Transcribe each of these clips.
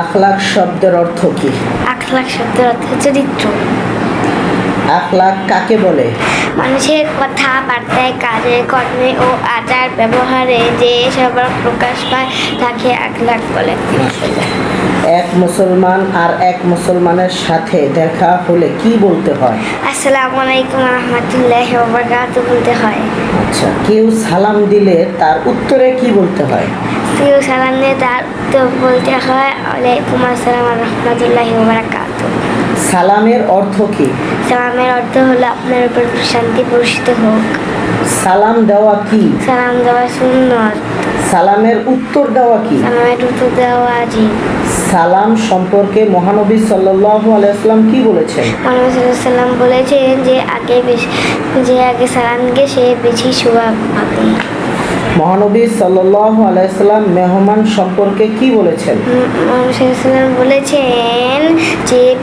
আখলাক শব্দের অর্থ কি? আখলাক শব্দের অর্থ চরিত্র। আখলাক কাকে বলে? মানুষের কথা বার্তায় কাজে কর্মে ও আচার ব্যবহারে যে সবার প্রকাশ পায় তাকে আখলাক বলে। মুসলমান আর এক মুসলমানের সাথে দেখা হলে কি বলতে হয়? আসসালামু আলাইকুম রহমতুল্লাহ বরকাত বলতে হয়। আচ্ছা কেউ সালাম দিলে তার উত্তরে কি বলতে হয়? কেউ সালাম দিয়ে তার উত্তর বলতে হয় ওয়ালাইকুম আসসালাম রহমতুল্লাহ বরকাত সালামের অর্থ কি? সালামের অর্থ হলো আপনার উপর শান্তি বর্ষিত হোক। সালাম দেওয়া কি? সালাম দেওয়া সুন্নত। সালামের উত্তর দেওয়া কি? সালামের উত্তর দেওয়া আজীব সালাম সম্পর্কে মহানবী সাল্লাল্লাহু আলাইহি সাল্লাম কি বলেছেন? মহানবী সাল্লাম বলেছেন যে আগে বেশি যে আগে সালামকে সে বেশি সুবাব পাবে। মহানবী সাল্লাল্লাহু আলাইহি সাল্লাম মেহমান সম্পর্কে কি বলেছেন? মহানবী সাল্লাম বলেছেন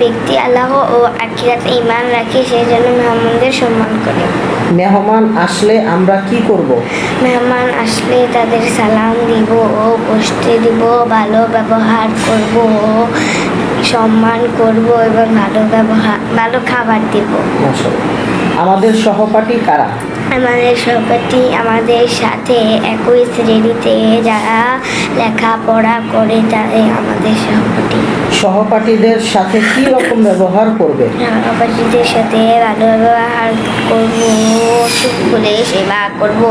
ব্যক্তি আল্লাহ ও আখিরাত ইমান রাখে সে যেন মেহমানদের সম্মান করে। মেহমান আসলে আমরা কি করব? মেহমান আসলে তাদের সালাম দিব ও বসতে দিব ভালো ব্যবহার করব সম্মান করব এবং ভালো ব্যবহার ভালো খাবার দিব। আমাদের সহপাঠী কারা? আমাদের সহপাঠী আমাদের সাথে একই শ্রেণীতে যারা লেখাপড়া করে তাদের আমাদের সহপাঠী। সহপাঠীদের সাথে কি রকম ব্যবহার করবে? সহপাঠীদের সাথে ভালো ব্যবহার করব সুখ হলে সেবা করব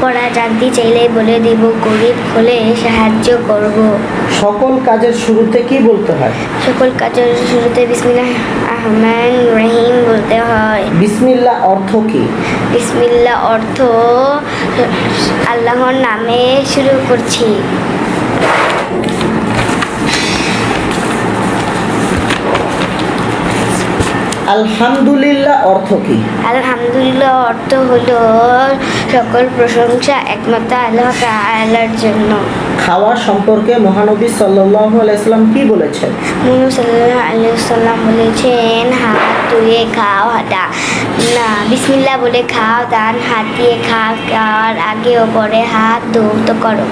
পড়া জানতে চাইলে বলে দিব গরিব হলে সাহায্য করব। সকল কাজের শুরুতে কি বলতে হয়? সকল কাজের শুরুতে বিসমিল্লাহ রহমান রহিম বলতে হয়। বিসমিল্লা অর্থ কি? বিসমিল্লা অর্থ আল্লাহর নামে শুরু করছি। আলহামদুলিল্লাহ অর্থ কি? আলহামদুলিল্লাহ অর্থ হলো সকল প্রশংসা একমাত্র আল্লাহ তাআলার জন্য। খাওয়া সম্পর্কে মহানবী সাল্লাল্লাহু আলাইহি সাল্লাম কি বলেছেন? মুনু সাল্লাল্লাহু আলাইহি সাল্লাম বলেছেন হাত ধুয়ে খাও হাতা না বিসমিল্লাহ বলে খাও দান হাত দিয়ে খাও খাওয়ার আগে ও পরে হাত ধৌত করো।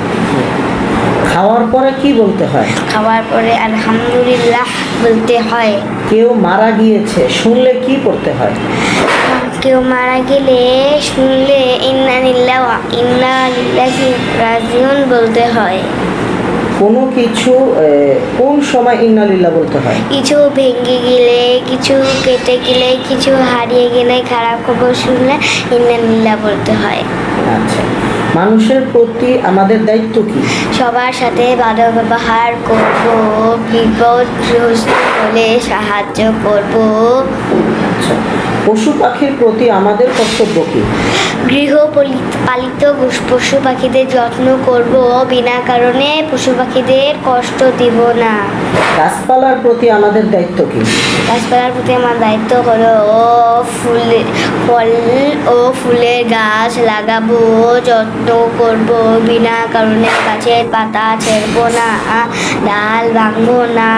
খাওয়ার পরে কি বলতে হয়? খাওয়ার পরে আলহামদুলিল্লাহ বলতে হয়। কেউ মারা গিয়েছে, শুনলে কি করতে হয়? কেউ মারা গেলে শুনলে, ইন্না ইন্না রাজিউন বলতে হয়। কোনো কিছু কোন সময় ইন্নালিল্লাহ বলতে হয়? কিছু ভেঙে গেলে কিছু কেটে গেলে কিছু হারিয়ে গেলে খারাপ খবর শুনলে ইন্না লিল্লাহ বলতে হয়। আচ্ছা। মানুষের প্রতি আমাদের দায়িত্ব কি? সবার সাথে ভালো ব্যবহার করব বিপদ হলে সাহায্য করব। আচ্ছা। পশু পাখির প্রতি আমাদের কর্তব্য কি? গৃহপালিত পালিত পশু- পশু পাখিদের যত্ন করব বিনা কারণে পশু পাখিদের কষ্ট দিব না। গাছপালার প্রতি আমাদের দায়িত্ব কি? গাছপালার প্রতি আমার দায়িত্ব হলো ফুল ফল ও ফুলের গাছ লাগাবো যত্ন করব বিনা কারণে গাছের পাতা ছেড়বো না ডাল ভাঙবো না।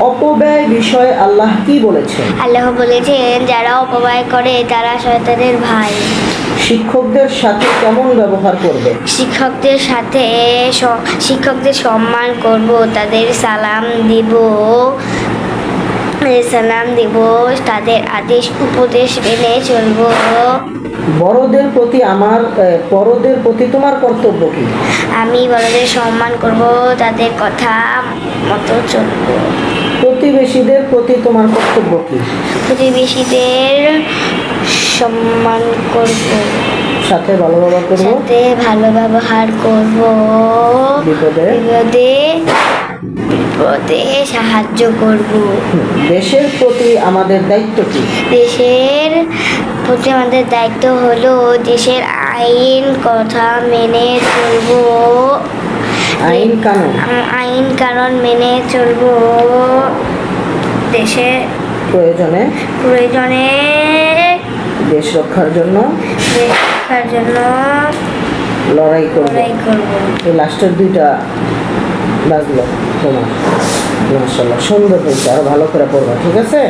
অপব্যয় বিষয়ে আল্লাহ কি বলেছেন? আল্লাহ বলেছেন যারা অপব্যয় করে তারা শয়তানের ভাই। শিক্ষকদের সাথে কেমন ব্যবহার করবে? শিক্ষকদের সাথে শিক্ষকদের সম্মান করব তাদের সালাম দিব সালাম দিব তাদের আদেশ উপদেশ মেনে চলবো। বড়দের প্রতি আমার বড়দের প্রতি তোমার কর্তব্য কি? আমি বড়দের সম্মান করব তাদের কথা মতো চলবো। প্রতিবেশীদের প্রতি তোমার কর্তব্য কি? প্রতিবেশীদের সম্মান করব। সাথে ভালো ব্যবহার করব? সাথে ভালো ব্যবহার করব। বিপদে? বিপদে? বিপদে সাহায্য করব। দেশের প্রতি আমাদের দায়িত্ব কি? দেশের প্রতি আমাদের দায়িত্ব হলো দেশের আইন কথা মেনে চলবো। আইন কানুন। আইন কানুন মেনে চলবো দেশে। প্রয়োজনে। প্রয়োজনে দেশ রক্ষার জন্য। দেশ রক্ষার জন্য লড়াই করব। লড়াই করব। এই লাস্টের দুইটা বাজলো তোমার। মাসাল্লাহ সুন্দর হয়েছে আরও ভালো করে পড়বা ঠিক আছে?